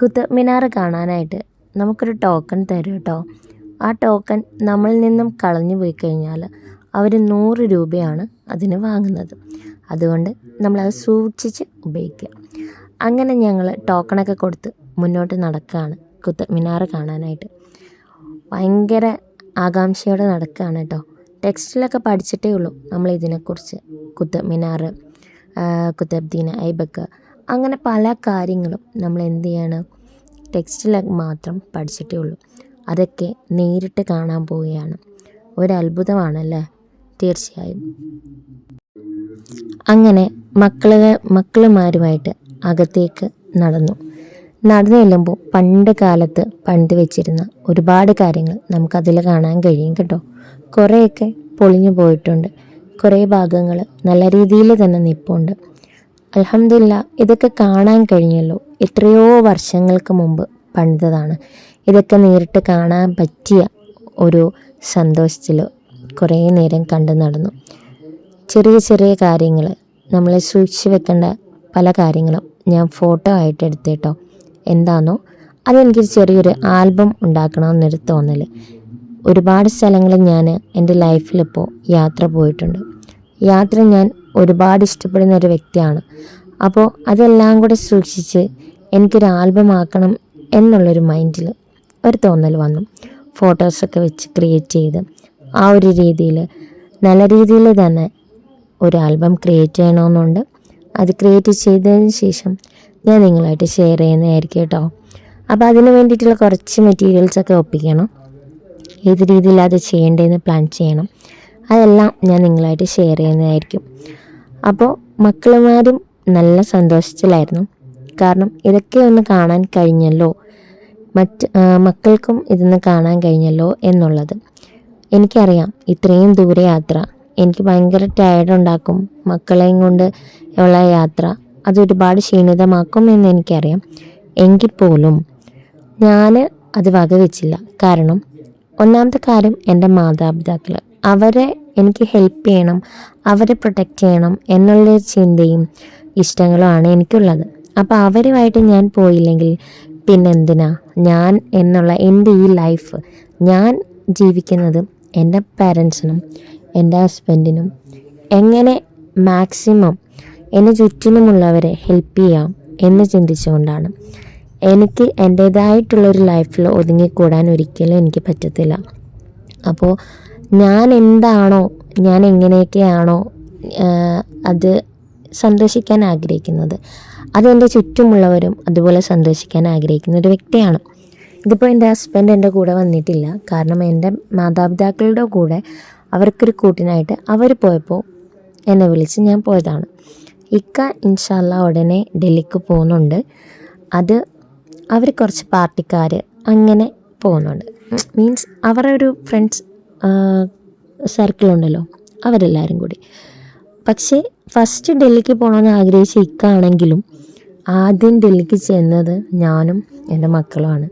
കുത്തബ് മിനാർ കാണാനായിട്ട് നമുക്കൊരു ടോക്കൺ തരും കേട്ടോ ആ ടോക്കൺ നമ്മളിൽ നിന്നും കളഞ്ഞു പോയി കഴിഞ്ഞാൽ അവർ നൂറ് രൂപയാണ് അതിന് വാങ്ങുന്നത്. അതുകൊണ്ട് നമ്മളത് സൂക്ഷിച്ച് ഉപയോഗിക്കുക. അങ്ങനെ ഞങ്ങൾ ടോക്കണൊക്കെ കൊടുത്ത് മുന്നോട്ട് നടക്കുകയാണ് കുത്തബ് മിനാർ കാണാനായിട്ട്. ഭയങ്കര ആകാംക്ഷയോടെ നടക്കുകയാണ് കേട്ടോ ടെക്സ്റ്റിലൊക്കെ പഠിച്ചിട്ടേ ഉള്ളൂ നമ്മൾ ഇതിനെക്കുറിച്ച്. കുത്തബ് മിനാർ കുത്തബ്ദീൻ ഐബക്ക് അങ്ങനെ പല കാര്യങ്ങളും നമ്മൾ എന്ത് ചെയ്യാണ് ടെക്സ്റ്റിൽ മാത്രം പഠിച്ചിട്ടേ ഉള്ളൂ അതൊക്കെ നേരിട്ട് കാണാൻ പോവുകയാണ്. ഒരത്ഭുതമാണല്ലേ? തീർച്ചയായും. അങ്ങനെ മക്കളെ മക്കളുമാരുമായിട്ട് അകത്തേക്ക് നടന്നു. നടന്നു ചെല്ലുമ്പോൾ പണ്ട് കാലത്ത് പണ്ട് വെച്ചിരുന്ന ഒരുപാട് കാര്യങ്ങൾ നമുക്കതിൽ കാണാൻ കഴിയും കേട്ടോ. കുറേയൊക്കെ പൊളിഞ്ഞു പോയിട്ടുണ്ട്. കുറേ ഭാഗങ്ങൾ നല്ല രീതിയിൽ തന്നെ നിൽപ്പുണ്ട് അലഹമില്ല ഇതൊക്കെ കാണാൻ കഴിഞ്ഞല്ലോ. എത്രയോ വർഷങ്ങൾക്ക് മുമ്പ് പണിതതാണ്. ഇതൊക്കെ നേരിട്ട് കാണാൻ പറ്റിയ ഒരു സന്തോഷത്തിൽ കുറേ നേരം കണ്ടു നടന്നു. ചെറിയ ചെറിയ കാര്യങ്ങൾ നമ്മൾ സൂക്ഷിച്ച് വെക്കേണ്ട പല കാര്യങ്ങളും ഞാൻ ഫോട്ടോ ആയിട്ട് എടുത്തേട്ടോ എന്താണോ അതെനിക്ക് ചെറിയൊരു ആൽബം ഉണ്ടാക്കണമെന്നൊരു തോന്നൽ ഒരുപാട് സ്ഥലങ്ങൾ ഞാൻ എന്റെ ലൈഫിലിപ്പോൾ യാത്ര പോയിട്ടുണ്ട്. യാത്ര ഞാൻ ഒരുപാട് ഇഷ്ടപ്പെടുന്ന ഒരു വ്യക്തിയാണ്. അപ്പോൾ അതെല്ലാം കൂടെ സൂക്ഷിച്ച് എനിക്കൊരു ആൽബം ആക്കണം എന്നുള്ളൊരു മൈൻഡിൽ ഒരു തോന്നൽ വന്നു. ഫോട്ടോസൊക്കെ വെച്ച് ക്രിയേറ്റ് ചെയ്ത് ആ ഒരു രീതിയിൽ നല്ല രീതിയിൽ തന്നെ ഒരു ആൽബം ക്രിയേറ്റ് ചെയ്യണമെന്നുണ്ട്. അത് ക്രിയേറ്റ് ചെയ്തതിന് ശേഷം ഞാൻ നിങ്ങളായിട്ട് ഷെയർ ചെയ്യുന്നതായിരിക്കും കേട്ടോ. അപ്പോൾ അതിന് വേണ്ടിയിട്ടുള്ള കുറച്ച് മെറ്റീരിയൽസൊക്കെ ഒപ്പിക്കണം. ഏത് രീതിയിൽ അത് ചെയ്യേണ്ടതെന്ന് പ്ലാൻ ചെയ്യണം. അതെല്ലാം ഞാൻ നിങ്ങളായിട്ട് ഷെയർ ചെയ്യുന്നതായിരിക്കും. അപ്പോൾ മക്കളുമാരും നല്ല സന്തോഷത്തിലായിരുന്നു. കാരണം ഇതൊക്കെ ഒന്ന് കാണാൻ കഴിഞ്ഞല്ലോ. മറ്റ് മക്കൾക്കും ഇതൊന്ന് കാണാൻ കഴിഞ്ഞല്ലോ എന്നുള്ളത്. എനിക്കറിയാം ഇത്രയും ദൂരെ യാത്ര. എനിക്ക് ഭയങ്കര ടയർഡ് ഉണ്ടാക്കും മക്കളെയും കൊണ്ട് ഉള്ള യാത്ര. അതൊരുപാട് ക്ഷീണിതമാക്കും എന്ന് എനിക്കറിയാം. എങ്കിൽ പോലും ഞാൻ അത് വകവെച്ചില്ല. കാരണം ഒന്നാമത്തെ കാര്യം എന്റെ മാതാപിതാക്കൾ അവരെ എനിക്ക് ഹെൽപ്പ് ചെയ്യണം അവരെ പ്രൊട്ടക്റ്റ് ചെയ്യണം എന്നുള്ള ചിന്തയും ഇഷ്ടങ്ങളുമാണ് എനിക്കുള്ളത്. അപ്പോൾ അവരുമായിട്ട് ഞാൻ പോയില്ലെങ്കിൽ പിന്നെന്തിനാ? ഞാൻ എന്നുള്ള എന്റെ ഈ ലൈഫ് ഞാൻ ജീവിക്കുന്നത് എന്റെ പാരൻസിനും എന്റെ ഹസ്ബൻഡിനും എങ്ങനെ മാക്സിമം എന്നെ ചുറ്റിനുമുള്ളവരെ ഹെൽപ്പ് ചെയ്യാം എന്ന് ചിന്തിച്ചുകൊണ്ടാണ്. എനിക്ക് എന്റേതായിട്ടുള്ളൊരു ലൈഫിൽ ഒതുങ്ങിക്കൂടാൻ ഒരിക്കലും എനിക്ക് പറ്റത്തില്ല. അപ്പോൾ ഞാൻ എന്താണോ ഞാൻ എങ്ങനെയൊക്കെയാണോ അത് സന്തോഷിക്കാൻ ആഗ്രഹിക്കുന്നത്. അതെന്റെ ചുറ്റുമുള്ളവരും അതുപോലെ സന്തോഷിക്കാൻ ആഗ്രഹിക്കുന്ന ഒരു വ്യക്തിയാണ്. ഇതിപ്പോൾ എന്റെ ഹസ്ബൻഡ് എന്റെ കൂടെ വന്നിട്ടില്ല. കാരണം എന്റെ മാതാപിതാക്കളുടെ കൂടെ അവർക്കൊരു കൂട്ടിനായിട്ട് അവർ പോയപ്പോൾ എന്നെ വിളിച്ച് ഞാൻ പോയതാണ്. ഇക്ക ഇൻഷാല്ല ഉടനെ ഡൽഹിക്ക് പോകുന്നുണ്ട്. അത് അവർ കുറച്ച് പാർട്ടിക്കാർ അങ്ങനെ പോകുന്നുണ്ട്. മീൻസ് അവരുടെ ഒരു ഫ്രണ്ട്സ് സർക്കിളുണ്ടല്ലോ അവരെല്ലാവരും കൂടി. പക്ഷേ ഫസ്റ്റ് ഡൽഹിക്ക് പോകണമെന്ന് ആഗ്രഹിച്ച ഇക്കാണെങ്കിലും ആദ്യം ഡൽഹിക്ക് ചെന്നത് ഞാനും എന്റെ മക്കളുമാണ്.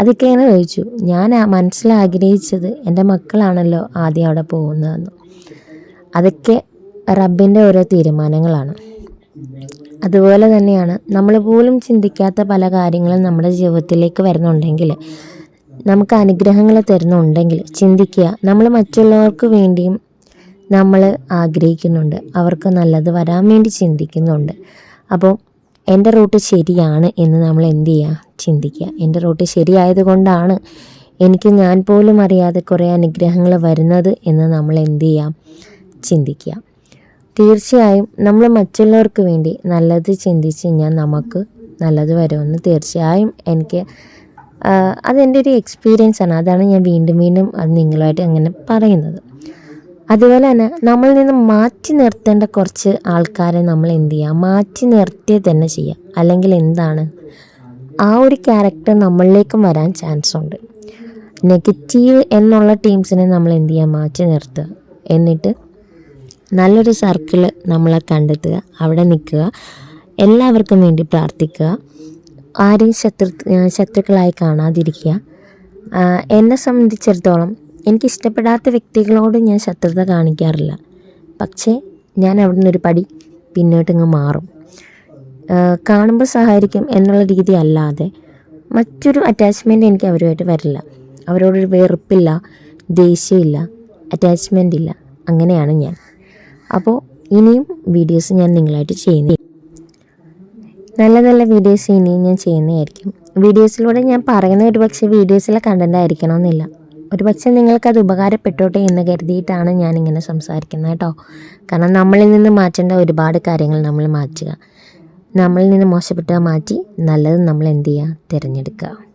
അതൊക്കെ ഇങ്ങനെ ചോദിച്ചു. ഞാൻ മനസ്സിലാഗ്രഹിച്ചത് എന്റെ മക്കളാണല്ലോ ആദ്യം അവിടെ പോകുന്നതെന്ന്. അതൊക്കെ റബ്ബിന്റെ ഓരോ തീരുമാനങ്ങളാണ്. അതുപോലെ തന്നെയാണ് നമ്മൾ പോലും ചിന്തിക്കാത്ത പല കാര്യങ്ങളും നമ്മുടെ ജീവിതത്തിലേക്ക് വരുന്നുണ്ടെങ്കിൽ നമുക്ക് അനുഗ്രഹങ്ങൾ തരുന്നുണ്ടെങ്കിൽ ചിന്തിക്കുക നമ്മൾ മറ്റുള്ളവർക്ക് വേണ്ടിയും നമ്മൾ ആഗ്രഹിക്കുന്നുണ്ട്. അവർക്ക് നല്ലത് വരാൻ വേണ്ടി ചിന്തിക്കുന്നുണ്ട്. അപ്പോൾ എന്റെ റൂട്ട് ശരിയാണ് എന്ന് നമ്മൾ എന്ത് ചെയ്യുക? ചിന്തിക്കുക. എന്റെ റൂട്ട് ശരിയായത് കൊണ്ടാണ് എനിക്ക് ഞാൻ പോലും അറിയാതെ കുറേ അനുഗ്രഹങ്ങൾ വരുന്നത് എന്ന് നമ്മൾ എന്ത് ചെയ്യാം ചിന്തിക്കുക. തീർച്ചയായും നമ്മൾ മറ്റുള്ളവർക്ക് വേണ്ടി നല്ലത് ചിന്തിച്ച് കഴിഞ്ഞാൽ നമുക്ക് നല്ലത് വരുമെന്ന് തീർച്ചയായും എനിക്ക് അതെന്റെ ഒരു എക്സ്പീരിയൻസ് ആണ്. അതാണ് ഞാൻ വീണ്ടും വീണ്ടും അത് നിങ്ങളുമായിട്ട് അങ്ങനെ പറയുന്നത്. അതുപോലെ തന്നെ നമ്മളിൽ നിന്ന് മാറ്റി നിർത്തേണ്ട കുറച്ച് ആൾക്കാരെ നമ്മൾ എന്ത് ചെയ്യുക മാറ്റി നിർത്തി തന്നെ ചെയ്യുക അല്ലെങ്കിൽ എന്താണ്? ആ ഒരു ക്യാരക്ടർ നമ്മളിലേക്കും വരാൻ ചാൻസ് ഉണ്ട്. നെഗറ്റീവ് എന്നുള്ള ടീംസിനെ നമ്മൾ എന്ത് ചെയ്യുക മാറ്റി നിർത്തുക. എന്നിട്ട് നല്ലൊരു സർക്കിൾ നമ്മളെ കണ്ടെത്തുക. അവിടെ നിൽക്കുക. എല്ലാവർക്കും വേണ്ടി പ്രാർത്ഥിക്കുക. ആരെയും ശത്രു ശത്രുക്കളായി കാണാതിരിക്കുക. എന്നെ സംബന്ധിച്ചിടത്തോളം എനിക്ക് ഇഷ്ടപ്പെടാത്ത വ്യക്തികളോട് ഞാൻ ശത്രുത കാണിക്കാറില്ല. പക്ഷേ ഞാൻ അവിടെ നിന്നൊരു പടി പിന്നോട്ടിങ്ങ് മാറും. കാണുമ്പോൾ സഹായിക്കും എന്നുള്ള രീതി അല്ലാതെ മറ്റൊരു അറ്റാച്ച്മെന്റ് എനിക്ക് അവരുമായിട്ട് വരില്ല. അവരോടൊരു വെറുപ്പില്ല ദേഷ്യമില്ല അറ്റാച്ച്മെന്റ് ഇല്ല. അങ്ങനെയാണ് ഞാൻ. അപ്പോൾ ഇനിയും വീഡിയോസ് ഞാൻ നിങ്ങളായിട്ട് ചെയ്യുന്നു നല്ല നല്ല വീഡിയോസ് ഇനിയും ഞാൻ ചെയ്യുന്നതായിരിക്കും. വീഡിയോസിലൂടെ ഞാൻ പറയുന്ന ഒരു പക്ഷേ വീഡിയോസിലെ കണ്ടന്റ് ആയിരിക്കണമെന്നില്ല. ഒരു പക്ഷേ നിങ്ങൾക്കത് ഉപകാരപ്പെട്ടോട്ടെ എന്ന് കരുതിയിട്ടാണ് ഞാനിങ്ങനെ സംസാരിക്കുന്നത് കേട്ടോ. കാരണം നമ്മളിൽ നിന്ന് മാറ്റേണ്ട ഒരുപാട് കാര്യങ്ങൾ നമ്മൾ മാറ്റുക. നമ്മളിൽ നിന്ന് മോശപ്പെട്ട മാറ്റി നല്ലത് നമ്മൾ എന്ത് ചെയ്യുക? തിരഞ്ഞെടുക്കുക.